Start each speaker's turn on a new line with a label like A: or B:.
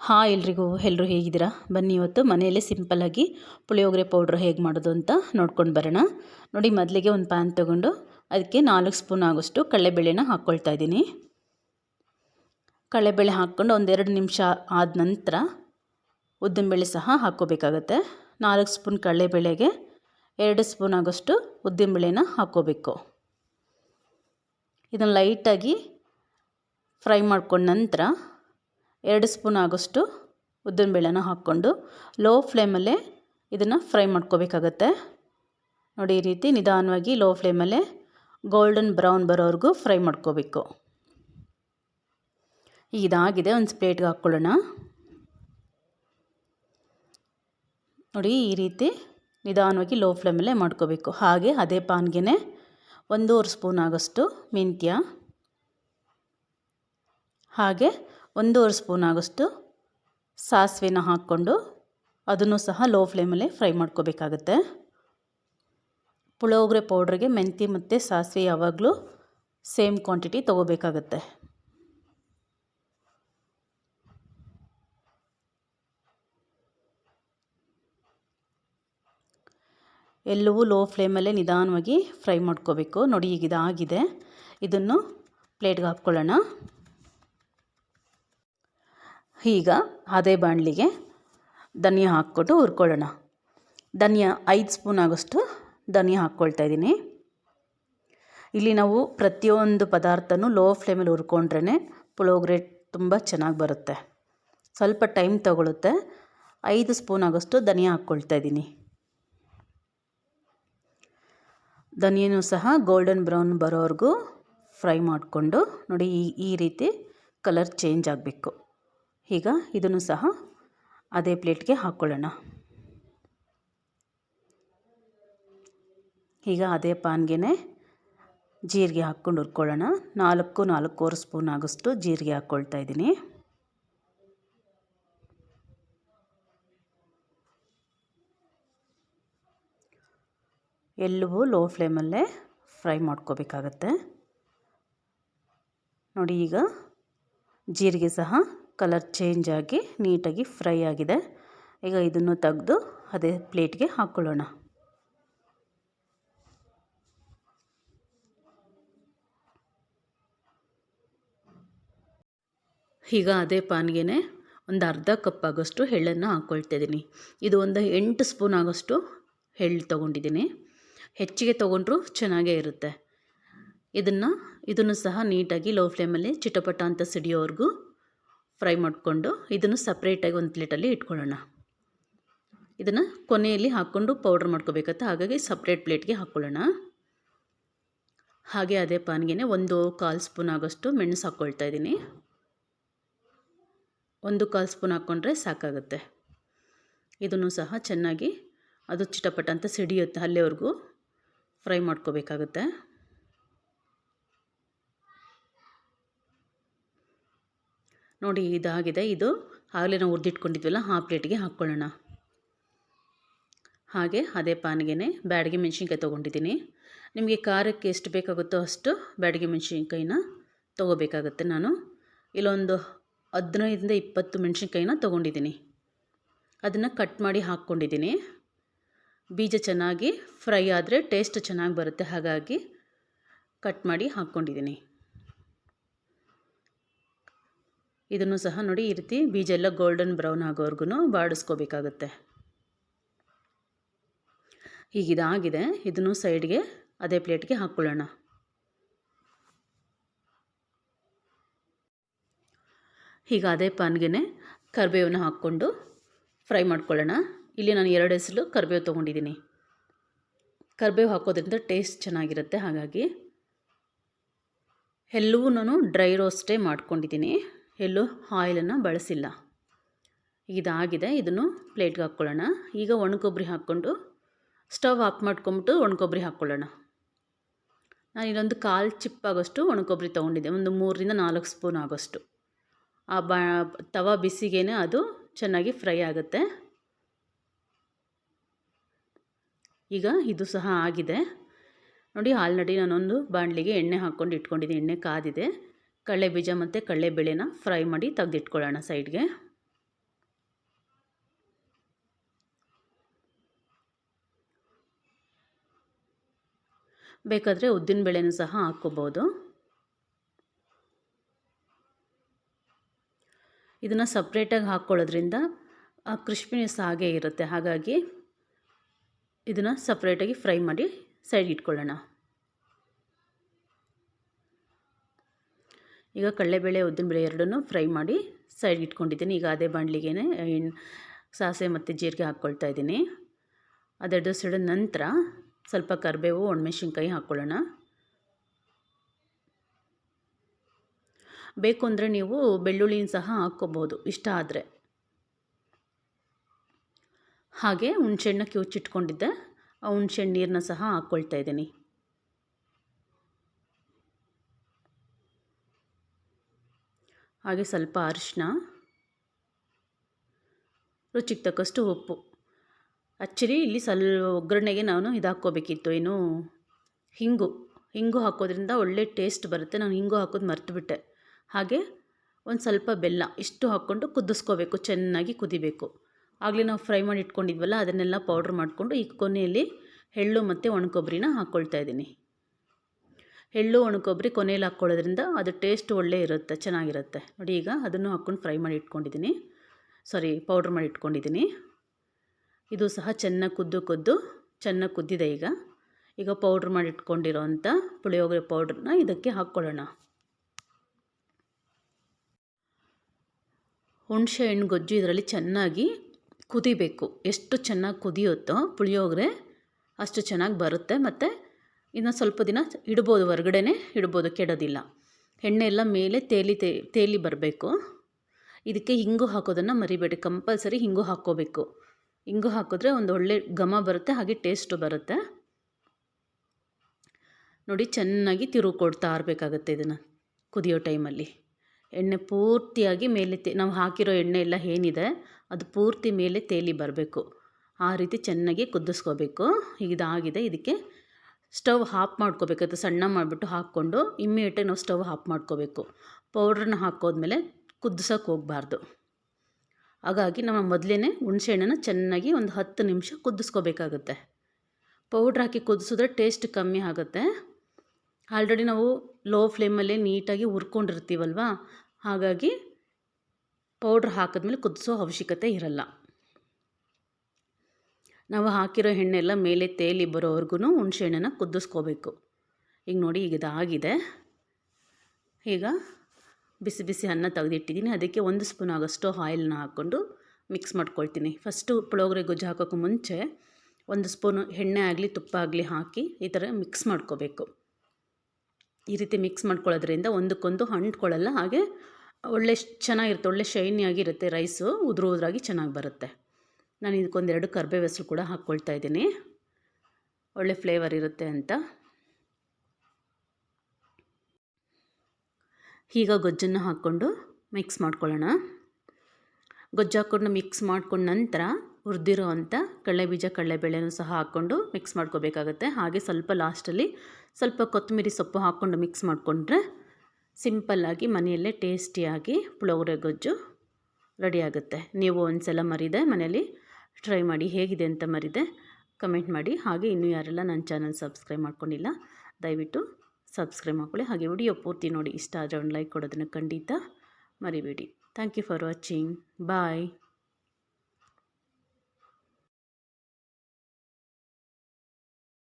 A: ಹಾಂ, ಎಲ್ರಿಗೂ ಎಲ್ಲರೂ ಹೇಗಿದ್ದೀರಾ? ಬನ್ನಿ ಇವತ್ತು ಮನೆಯಲ್ಲೇ ಸಿಂಪಲ್ಲಾಗಿ ಪುಳಿಯೋಗರೆ ಪೌಡ್ರ್ ಹೇಗೆ ಮಾಡೋದು ಅಂತ ನೋಡ್ಕೊಂಡು ಬರೋಣ. ನೋಡಿ, ಮೊದಲಿಗೆ ಒಂದು ಪ್ಯಾನ್ ತೊಗೊಂಡು ಅದಕ್ಕೆ ನಾಲ್ಕು ಸ್ಪೂನ್ ಆಗೋಷ್ಟು ಕಡಲೆಬೇಳೆನ ಹಾಕ್ಕೊಳ್ತಾ ಇದ್ದೀನಿ. ಕಡಲೆಬೇಳೆ ಹಾಕ್ಕೊಂಡು ಒಂದೆರಡು ನಿಮಿಷ ಆದ ನಂತರ ಉದ್ದಿನಬೇಳೆ ಸಹ ಹಾಕ್ಕೋಬೇಕಾಗತ್ತೆ. ನಾಲ್ಕು ಸ್ಪೂನ್ ಕಡಲೆಬೇಳೆಗೆ ಎರಡು ಸ್ಪೂನ್ ಆಗೋಷ್ಟು ಉದ್ದಿನಬೇಳೆನ ಹಾಕ್ಕೋಬೇಕು. ಇದನ್ನು ಲೈಟಾಗಿ ಫ್ರೈ ಮಾಡ್ಕೊಂಡ ನಂತರ ಎರಡು ಸ್ಪೂನ್ ಆಗೋಷ್ಟು ಉದ್ದಿನಬೇಳೆನ ಹಾಕ್ಕೊಂಡು ಲೋ ಫ್ಲೇಮಲ್ಲೇ ಇದನ್ನು ಫ್ರೈ ಮಾಡ್ಕೋಬೇಕಾಗತ್ತೆ. ನೋಡಿ ಈ ರೀತಿ ನಿಧಾನವಾಗಿ ಲೋ ಫ್ಲೇಮಲ್ಲೇ ಗೋಲ್ಡನ್ ಬ್ರೌನ್ ಬರೋವರೆಗೂ ಫ್ರೈ ಮಾಡ್ಕೋಬೇಕು. ಇದಾಗಿದೆ, ಒಂದು ಪ್ಲೇಟ್ಗೆ ಹಾಕ್ಕೊಳ್ಳೋಣ ನೋಡಿ ಈ ರೀತಿ ನಿಧಾನವಾಗಿ ಲೋ ಫ್ಲೇಮಲ್ಲೇ ಮಾಡ್ಕೋಬೇಕು. ಹಾಗೆ ಅದೇ ಪಾನ್ಗೆ ಒಂದೂವರೆ ಸ್ಪೂನ್ ಆಗೋಷ್ಟು ಮೆಂತ್ಯ. ಹಾಗೆ ಒಂದೂವರೆ ಸ್ಪೂನ್ ಆಗೋಷ್ಟು ಸಾಸಿವೆನ ಹಾಕ್ಕೊಂಡು ಅದನ್ನು ಸಹ ಲೋ ಫ್ಲೇಮಲ್ಲೇ ಫ್ರೈ ಮಾಡ್ಕೋಬೇಕಾಗುತ್ತೆ. ಪುಳಿಯೋಗರೆ ಪೌಡ್ರಿಗೆ ಮೆಂತ್ಯ ಮತ್ತು ಸಾಸಿವೆ ಯಾವಾಗಲೂ ಸೇಮ್ ಕ್ವಾಂಟಿಟಿ ತೊಗೋಬೇಕಾಗತ್ತೆ. ಎಲ್ಲವೂ ಲೋ ಫ್ಲೇಮಲ್ಲೇ ನಿಧಾನವಾಗಿ ಫ್ರೈ ಮಾಡ್ಕೋಬೇಕು. ನೋಡಿ ಈಗ ಇದಾಗಿದೆ. ಇದನ್ನು ಪ್ಲೇಟ್ಗೆ ಹಾಕ್ಕೊಳ್ಳೋಣ. ಈಗ ಅದೇ ಬಾಣಲಿಗೆ ಧನಿಯಾ ಹಾಕ್ಕೊಟ್ಟು ಹುರ್ಕೊಳ್ಳೋಣ. ಧನಿಯಾ ಐದು ಸ್ಪೂನ್ ಆಗೋಷ್ಟು ಧನಿಯಾ ಹಾಕ್ಕೊಳ್ತಾ ಇದ್ದೀನಿ. ಇಲ್ಲಿ ನಾವು ಪ್ರತಿಯೊಂದು ಪದಾರ್ಥನೂ ಲೋ ಫ್ಲೇಮಲ್ಲಿ ಹುರ್ಕೊಂಡ್ರೇ ಪುಳೋಗ್ರೆ ತುಂಬ ಚೆನ್ನಾಗಿ ಬರುತ್ತೆ. ಸ್ವಲ್ಪ ಟೈಮ್ ತಗೊಳುತ್ತೆ. ಐದು ಸ್ಪೂನ್ ಆಗೋಷ್ಟು ಧನಿಯಾ ಹಾಕ್ಕೊಳ್ತಾ ಇದ್ದೀನಿ. ಧನಿಯನೂ ಸಹ ಗೋಲ್ಡನ್ ಬ್ರೌನ್ ಬರೋವರೆಗೂ ಫ್ರೈ ಮಾಡಿಕೊಂಡು ನೋಡಿ ಈ ಈ ರೀತಿ ಕಲರ್ ಚೇಂಜ್ ಆಗಬೇಕು. ಈಗ ಇದನ್ನು ಸಹ ಅದೇ ಪ್ಲೇಟ್ಗೆ ಹಾಕ್ಕೊಳ್ಳೋಣ ಈಗ ಅದೇ ಪಾನ್ಗೆ ಜೀರಿಗೆ ಹಾಕ್ಕೊಂಡು ಹುರ್ಕೊಳ್ಳೋಣ. ನಾಲ್ಕು, ನಾಲ್ಕೂವರೆ ಸ್ಪೂನ್ ಆಗಷ್ಟು ಜೀರಿಗೆ ಹಾಕ್ಕೊಳ್ತಾ ಇದ್ದೀನಿ. ಎಲ್ಲವೂ ಲೋ ಫ್ಲೇಮಲ್ಲೇ ಫ್ರೈ ಮಾಡ್ಕೋಬೇಕಾಗತ್ತೆ. ನೋಡಿ ಈಗ ಜೀರಿಗೆ ಸಹ ಕಲರ್ ಚೇಂಜ್ ಆಗಿ ನೀಟಾಗಿ ಫ್ರೈ ಆಗಿದೆ. ಈಗ ಇದನ್ನು ತೆಗೆದು ಅದೇ ಪ್ಲೇಟ್ಗೆ ಹಾಕ್ಕೊಳ್ಳೋಣ ಈಗ ಅದೇ ಪಾನ್ಗೆ ಒಂದು ಅರ್ಧ ಕಪ್ ಆಗೋಷ್ಟು ಎಳ್ಳನ್ನು ಹಾಕ್ಕೊಳ್ತಿದ್ದೀನಿ ಇದು ಒಂದು ಎಂಟು ಸ್ಪೂನ್ ಆಗೋಷ್ಟು ಎಳ್ಳು ತೊಗೊಂಡಿದ್ದೀನಿ. ಹೆಚ್ಚಿಗೆ ತೊಗೊಂಡ್ರೂ ಚೆನ್ನಾಗೇ ಇರುತ್ತೆ. ಇದನ್ನು ಇದನ್ನು ಸಹ ನೀಟಾಗಿ ಲೋ ಫ್ಲೇಮಲ್ಲಿ ಚಿಟಪಟ ಅಂತ ಸಿಡಿಯೋವರೆಗೂ ಫ್ರೈ ಮಾಡಿಕೊಂಡು ಇದನ್ನು ಸಪ್ರೇಟಾಗಿ ಒಂದು ಪ್ಲೇಟಲ್ಲಿ ಇಟ್ಕೊಳ್ಳೋಣ. ಇದನ್ನು ಕೊನೆಯಲ್ಲಿ ಹಾಕ್ಕೊಂಡು ಪೌಡ್ರ್ ಮಾಡ್ಕೋಬೇಕತ್ತ ಹಾಗಾಗಿ ಸಪ್ರೇಟ್ ಪ್ಲೇಟ್ಗೆ ಹಾಕ್ಕೊಳ್ಳೋಣ. ಹಾಗೆ ಅದೇ ಪಾನ್ಗೆ ಒಂದು ಕಾಲು ಸ್ಪೂನ್ ಆಗೋಷ್ಟು ಮೆಣಸು ಹಾಕ್ಕೊಳ್ತಾ ಇದ್ದೀನಿ. ಒಂದು ಕಾಲು ಸ್ಪೂನ್ ಹಾಕ್ಕೊಂಡ್ರೆ ಸಾಕಾಗುತ್ತೆ. ಇದನ್ನು ಸಹ ಚೆನ್ನಾಗಿ ಅದು ಚಿಟಪಟ ಅಂತ ಸಿಡಿಯುತ್ತೆ ಅಲ್ಲಿವರೆಗೂ ಫ್ರೈ ಮಾಡ್ಕೋಬೇಕಾಗುತ್ತೆ. ನೋಡಿ ಇದಾಗಿದೆ ಇದು. ಆಗಲೇ ನಾವು ಹುರಿದಿಟ್ಕೊಂಡಿದ್ವಲ್ಲ, ಆ ಪ್ಲೇಟಿಗೆ ಹಾಕ್ಕೊಳ್ಳೋಣ. ಹಾಗೆ ಅದೇ ಪಾನಿಗೆನೆ ಬ್ಯಾಡಿಗೆ ಮೆಣಸಿನ್ಕಾಯಿ ತೊಗೊಂಡಿದ್ದೀನಿ. ನಿಮಗೆ ಖಾರಕ್ಕೆ ಎಷ್ಟು ಬೇಕಾಗುತ್ತೋ ಅಷ್ಟು ಬ್ಯಾಡಿಗೆ ಮೆಣಸಿನ್ಕಾಯಿನ ತೊಗೋಬೇಕಾಗತ್ತೆ ನಾನು. ಇಲ್ಲೊಂದು ಹದಿನೈದರಿಂದ ಇಪ್ಪತ್ತು ಮೆಣಸಿನ್ಕಾಯಿನ ತೊಗೊಂಡಿದ್ದೀನಿ. ಅದನ್ನು ಕಟ್ ಮಾಡಿ ಹಾಕ್ಕೊಂಡಿದ್ದೀನಿ. ಬೀಜ ಚೆನ್ನಾಗಿ ಫ್ರೈ ಆದರೆ ಟೇಸ್ಟ್ ಚೆನ್ನಾಗಿ ಬರುತ್ತೆ, ಹಾಗಾಗಿ ಕಟ್ ಮಾಡಿ ಹಾಕ್ಕೊಂಡಿದ್ದೀನಿ. ಇದನ್ನು ಸಹ ನೋಡಿ ಈ ರೀತಿ ಬೀಜ ಎಲ್ಲ ಗೋಲ್ಡನ್ ಬ್ರೌನ್ ಆಗೋವರೆಗೂ ಬಾಡಿಸ್ಕೋಬೇಕಾಗತ್ತೆ. ಇದಾಗಿದೆ ಇದನ್ನು ಸೈಡ್ಗೆ ಅದೇ ಪ್ಲೇಟ್ಗೆ ಹಾಕ್ಕೊಳ್ಳೋಣ ಈಗ ಅದೇ ಪಾನ್ಗೆ ಕರಿಬೇವನ್ನ ಹಾಕ್ಕೊಂಡು ಫ್ರೈ ಮಾಡ್ಕೊಳ್ಳೋಣ. ಇಲ್ಲಿ ನಾನು ಎರಡು ಹೆಸರು ಕರಿಬೇವು ತೊಗೊಂಡಿದ್ದೀನಿ. ಕರಿಬೇವು ಹಾಕೋದ್ರಿಂದ ಟೇಸ್ಟ್ ಚೆನ್ನಾಗಿರುತ್ತೆ. ಹಾಗಾಗಿ ಎಲ್ಲವೂ ನಾನು ಡ್ರೈ ರೋಸ್ಟೇ ಮಾಡ್ಕೊಂಡಿದ್ದೀನಿ. ಎಲ್ಲೂ ಆಯಿಲನ್ನು ಬಳಸಿಲ್ಲ. ಇದಾಗಿದೆ, ಇದನ್ನು ಪ್ಲೇಟ್ಗೆ ಹಾಕ್ಕೊಳ್ಳೋಣ. ಈಗ ಒಣಕೊಬ್ಬರಿ ಹಾಕ್ಕೊಂಡು ಸ್ಟವ್ ಆಫ್ ಮಾಡ್ಕೊಂಬಿಟ್ಟು ಒಣಕೊಬ್ಬರಿ ಹಾಕ್ಕೊಳ್ಳೋಣ. ನಾನು ಇಲ್ಲೊಂದು ಕಾಲು ಚಿಪ್ಪಾಗೋಷ್ಟು ಒಣಕೊಬ್ಬರಿ ತೊಗೊಂಡಿದ್ದೆ, ಒಂದು ಮೂರರಿಂದ ನಾಲ್ಕು ಸ್ಪೂನ್ ಆಗೋಷ್ಟು. ಆ ಬ, ತವ ಬಿಸಿಗೇ ಅದು ಚೆನ್ನಾಗಿ ಫ್ರೈ ಆಗುತ್ತೆ. ಈಗ ಇದು ಸಹ ಆಗಿದೆ. ನೋಡಿ, ಆಲ್ರೆಡಿ ನಾನೊಂದು ಬಾಣಲಿಗೆ ಎಣ್ಣೆ ಹಾಕ್ಕೊಂಡು ಇಟ್ಕೊಂಡಿದ್ದೆ, ಎಣ್ಣೆ ಕಾದಿದೆ. ಕಡಲೆ ಬೀಜ ಮತ್ತು ಕಡಲೆಬೇಳೆನ ಫ್ರೈ ಮಾಡಿ ತೆಗೆದಿಟ್ಕೊಳ್ಳೋಣ ಸೈಡ್ಗೆ ಬೇಕಾದರೆ ಉದ್ದಿನ ಬೇಳೆನೂ ಸಹ ಹಾಕ್ಕೋಬೋದು. ಇದನ್ನು ಸಪ್ರೇಟಾಗಿ ಹಾಕ್ಕೊಳ್ಳೋದ್ರಿಂದ ಕ್ರಿಸ್ಪಿನೆಸ್ ಹಾಗೇ ಇರುತ್ತೆ. ಹಾಗಾಗಿ ಇದನ್ನು ಸಪ್ರೇಟಾಗಿ ಫ್ರೈ ಮಾಡಿ ಸೈಡ್ ಇಟ್ಕೊಳ್ಳೋಣ. ಈಗ ಕಡಲೆಬೇಳೆ, ಉದ್ದಿನಬೇಳೆ ಎರಡನ್ನೂ ಫ್ರೈ ಮಾಡಿ ಸೈಡ್ ಇಟ್ಕೊಂಡಿದ್ದೀನಿ. ಈಗ ಅದೇ ಬಾಣಲಿಗೆ ಎಣ್ಣೆ ಸಾಸಿವೆ ಮತ್ತು ಜೀರಿಗೆ ಹಾಕ್ಕೊಳ್ತಾ ಇದ್ದೀನಿ. ಅದೆರಡು ಸಿಡಿದ ನಂತರ ಸ್ವಲ್ಪ ಕರಿಬೇವು, ಒಣಮೆಣ್ಸಿನ್ಕಾಯಿ ಹಾಕ್ಕೊಳ್ಳೋಣ. ಬೇಕು ಅಂದರೆ ನೀವು ಬೆಳ್ಳುಳ್ಳಿನ ಸಹ ಹಾಕ್ಕೋಬೋದು, ಇಷ್ಟ ಆದರೆ. ಹಾಗೆ ಹುಣ್ಸೆಹಣ್ಣ ಕಿವುಚಿಟ್ಕೊಂಡಿದ್ದೆ ಆ ಹುಣ್ಸೆಹಣ್ಣು ನೀರನ್ನ ಸಹ ಹಾಕ್ಕೊಳ್ತಾ ಇದ್ದೀನಿ. ಹಾಗೆ ಸ್ವಲ್ಪ ಅರಿಶಿನ ರುಚಿಗೆ ತಕ್ಕಷ್ಟು ಉಪ್ಪು. ಆ್ಯಕ್ಚುಲಿ ಇಲ್ಲಿ ಸ್ವಲ್ಪ ಒಗ್ಗರಣೆಗೆ ನಾನು ಇದು ಹಾಕ್ಕೋಬೇಕಿತ್ತು ಏನು ಹಿಂಗು. ಹಿಂಗು ಹಾಕೋದ್ರಿಂದ ಒಳ್ಳೆ ಟೇಸ್ಟ್ ಬರುತ್ತೆ. ನಾನು ಹಿಂಗು ಹಾಕೋದು ಮರ್ತುಬಿಟ್ಟೆ. ಹಾಗೆ ಒಂದು ಸ್ವಲ್ಪ ಬೆಲ್ಲ, ಇಷ್ಟು ಹಾಕ್ಕೊಂಡು ಕುದಿಸ್ಕೋಬೇಕು. ಚೆನ್ನಾಗಿ ಕುದಿಬೇಕು. ಆಗಲೇ ನಾವು ಫ್ರೈ ಮಾಡಿ ಇಟ್ಕೊಂಡಿದ್ವಲ್ಲ, ಅದನ್ನೆಲ್ಲ ಪೌಡ್ರ್ ಮಾಡಿಕೊಂಡು ಈ ಕೊನೆಯಲ್ಲಿ ಎಳ್ಳು ಮತ್ತು ಒಣಕೊಬ್ಬರಿನ ಹಾಕ್ಕೊಳ್ತಾ ಇದ್ದೀನಿ. ಎಳ್ಳು ಒಣಕೊಬ್ಬರಿ ಕೊನೆಯಲ್ಲಿ ಹಾಕ್ಕೊಳ್ಳೋದ್ರಿಂದ ಅದು ಟೇಸ್ಟ್ ಒಳ್ಳೆ ಇರುತ್ತೆ, ಚೆನ್ನಾಗಿರುತ್ತೆ. ನೋಡಿ ಈಗ ಅದನ್ನು ಹಾಕ್ಕೊಂಡು ಫ್ರೈ ಮಾಡಿ ಇಟ್ಕೊಂಡಿದ್ದೀನಿ. ಸಾರಿ ಪೌಡ್ರ್ ಮಾಡಿ ಇಟ್ಕೊಂಡಿದ್ದೀನಿ. ಇದು ಸಹ ಚೆನ್ನಾಗಿ ಕುದ್ದು ಕುದ್ದು, ಚೆನ್ನಾಗಿ ಕುದ್ದಿದೆ ಈಗ. ಈಗ ಪೌಡ್ರ್ ಮಾಡಿ ಇಟ್ಕೊಂಡಿರೋ ಪುಳಿಯೋಗರೆ ಪೌಡ್ರನ್ನ ಇದಕ್ಕೆ ಹಾಕ್ಕೊಳ್ಳೋಣ. ಹುಣಸೆ ಹಣ್ಣು ಗೊಜ್ಜು ಇದರಲ್ಲಿ ಚೆನ್ನಾಗಿ ಕುದಿಬೇಕು. ಎಷ್ಟು ಚೆನ್ನಾಗಿ ಕುದಿಯುತ್ತೋ ಪುಳಿಯೋಗರೆ ಅಷ್ಟು ಚೆನ್ನಾಗಿ ಬರುತ್ತೆ. ಮತ್ತು ಇನ್ನು ಸ್ವಲ್ಪ ದಿನ ಇಡ್ಬೋದು, ಹೊರ್ಗಡೆನೇ ಇಡ್ಬೋದು, ಕೆಡೋದಿಲ್ಲ. ಎಣ್ಣೆ ಎಲ್ಲ ಮೇಲೆ ತೇಲಿ ತೇಲಿ ಬರಬೇಕು. ಇದಕ್ಕೆ ಹಿಂಗು ಹಾಕೋದನ್ನು ಮರಿಬೇಡಿ, ಕಂಪಲ್ಸರಿ ಹಿಂಗು ಹಾಕ್ಕೋಬೇಕು. ಹಿಂಗು ಹಾಕಿದ್ರೆ ಒಂದು ಒಳ್ಳೆ ಘಮ ಬರುತ್ತೆ, ಹಾಗೆ ಟೇಸ್ಟು ಬರುತ್ತೆ. ನೋಡಿ, ಚೆನ್ನಾಗಿ ತಿರುವು ಕೊಡ್ತಾ ಇರಬೇಕಾಗತ್ತೆ ಇದನ್ನು ಕುದಿಯೋ ಟೈಮಲ್ಲಿ. ಎಣ್ಣೆ ಪೂರ್ತಿಯಾಗಿ ಮೇಲೆ ತೇ, ನಾವು ಹಾಕಿರೋ ಎಣ್ಣೆ ಎಲ್ಲ ಏನಿದೆ, ಅದು ಪೂರ್ತಿ ಮೇಲೆ ತೇಲಿ ಬರಬೇಕು. ಆ ರೀತಿ ಚೆನ್ನಾಗಿ ಕುದಿಸ್ಕೋಬೇಕು. ಇದಾಗಿದೆ, ಇದಕ್ಕೆ ಸ್ಟವ್ ಆಫ್ ಮಾಡ್ಕೋಬೇಕಾಯ್ತು ಸಣ್ಣ ಮಾಡಿಬಿಟ್ಟು ಹಾಕ್ಕೊಂಡು ಇಮ್ಮಿಡಿಯೇಟಾಗಿ ನಾವು ಸ್ಟವ್ ಆಫ್ ಮಾಡ್ಕೋಬೇಕು. ಪೌಡ್ರನ್ನ ಹಾಕೋದ್ಮೇಲೆ ಕುದಿಸೋಕೆ ಹೋಗಬಾರ್ದು. ಹಾಗಾಗಿ ನಮ್ಮ ಮೊದಲೇ ಹುಣಸೆಹಣ್ಣನ್ನು ಚೆನ್ನಾಗಿ ಒಂದು ಹತ್ತು ನಿಮಿಷ ಕುದಿಸ್ಕೋಬೇಕಾಗುತ್ತೆ. ಪೌಡ್ರ್ ಹಾಕಿ ಕುದಿಸಿದ್ರೆ ಟೇಸ್ಟ್ ಕಮ್ಮಿ ಆಗುತ್ತೆ. ಆಲ್ರೆಡಿ ನಾವು ಲೋ ಫ್ಲೇಮಲ್ಲೇ ನೀಟಾಗಿ ಹುರ್ಕೊಂಡಿರ್ತೀವಲ್ವ? ಹಾಗಾಗಿ ಪೌಡ್ರ್ ಹಾಕಿದ್ಮೇಲೆ ಕುದಿಸೋ ಅವಶ್ಯಕತೆ ಇರಲ್ಲ. ನಾವು ಹಾಕಿರೋ ಎಣ್ಣೆಲ್ಲ ಮೇಲೆ ತೇಲಿ ಬರೋವರೆಗೂ ಹುಣಸೆ ಹಣ್ಣನ್ನು ಕುದಿಸ್ಕೋಬೇಕು. ಈಗ ನೋಡಿ ಈಗ ಇದಾಗಿದೆ. ಈಗ ಬಿಸಿ ಬಿಸಿ ಅನ್ನ ತೆಗೆದಿಟ್ಟಿದ್ದೀನಿ. ಅದಕ್ಕೆ ಒಂದು ಸ್ಪೂನ್ ಆಗೋಷ್ಟು ಆಯಿಲ್ನ ಹಾಕ್ಕೊಂಡು ಮಿಕ್ಸ್ ಮಾಡ್ಕೊಳ್ತೀನಿ. ಫಸ್ಟು ಪುಳೋಗ್ರೆ ಗೊಜ್ಜು ಹಾಕೋಕ್ಕೂ ಮುಂಚೆ ಒಂದು ಸ್ಪೂನು ಎಣ್ಣೆ ಆಗಲಿ, ತುಪ್ಪ ಆಗಲಿ ಹಾಕಿ ಈ ಥರ ಮಿಕ್ಸ್ ಮಾಡ್ಕೋಬೇಕು. ಈ ರೀತಿ ಮಿಕ್ಸ್ ಮಾಡ್ಕೊಳ್ಳೋದ್ರಿಂದ ಒಂದಕ್ಕೊಂದು ಅಂಟ್ಕೊಳ್ಳಲ್ಲ, ಹಾಗೆ ಒಳ್ಳೆ ಚೆನ್ನಾಗಿರುತ್ತೆ, ಒಳ್ಳೆ ಶೈನಿಯಾಗಿರುತ್ತೆ ರೈಸು ಉದುರು ಉದುರಾಗಿ ಚೆನ್ನಾಗಿ ಬರುತ್ತೆ. ನಾನು ಇದಕ್ಕೊಂದೆರಡು ಕರ್ಬೇವು ಹೆಸರು ಕೂಡ ಹಾಕ್ಕೊಳ್ತಾ ಇದ್ದೀನಿ. ಒಳ್ಳೆ ಫ್ಲೇವರ್ ಇರುತ್ತೆ ಅಂತ. ಈಗ ಗೊಜ್ಜನ್ನು ಹಾಕ್ಕೊಂಡು ಮಿಕ್ಸ್ ಮಾಡ್ಕೊಳ್ಳೋಣ. ಗೊಜ್ಜು ಹಾಕ್ಕೊಂಡು ಮಿಕ್ಸ್ ಮಾಡ್ಕೊಂಡ ನಂತರ ಹುರಿದಿರೋ ಅಂಥ ಕಡಲೆಬೀಜ ಕಡಲೆಬೇಳೆನೂ ಸಹ ಹಾಕ್ಕೊಂಡು ಮಿಕ್ಸ್ ಮಾಡ್ಕೋಬೇಕಾಗತ್ತೆ. ಹಾಗೆ ಸ್ವಲ್ಪ ಲಾಸ್ಟಲ್ಲಿ ಸ್ವಲ್ಪ ಕೊತ್ತಂಬರಿ ಸೊಪ್ಪು ಹಾಕ್ಕೊಂಡು ಮಿಕ್ಸ್ ಮಾಡಿಕೊಂಡ್ರೆ ಸಿಂಪಲ್ಲಾಗಿ ಮನೆಯಲ್ಲೇ ಟೇಸ್ಟಿಯಾಗಿ ಪುಳೋಗ್ರೆ ಗೊಜ್ಜು ರೆಡಿಯಾಗುತ್ತೆ ನೀವು ಒಂದು ಸಲ ಮರಿದೆ ಮನೆಯಲ್ಲಿ ಟ್ರೈ ಮಾಡಿ ಹೇಗಿದೆ ಅಂತ ಮರಿದೆ ಕಮೆಂಟ್ ಮಾಡಿ. ಹಾಗೆ ಇನ್ನೂ ಯಾರೆಲ್ಲ ನನ್ನ ಚಾನಲ್ ಸಬ್ಸ್ಕ್ರೈಬ್ ಮಾಡ್ಕೊಂಡಿಲ್ಲ, ದಯವಿಟ್ಟು ಸಬ್ಸ್ಕ್ರೈಬ್ ಮಾಡ್ಕೊಳ್ಳಿ. ಹಾಗೆ ವಿಡಿಯೋ ಪೂರ್ತಿ ನೋಡಿ. ಇಷ್ಟ ಆದರೆ ಒಂದು ಲೈಕ್ ಕೊಡೋದನ್ನು ಖಂಡಿತ ಮರಿಬೇಡಿ. Thank you for watching bye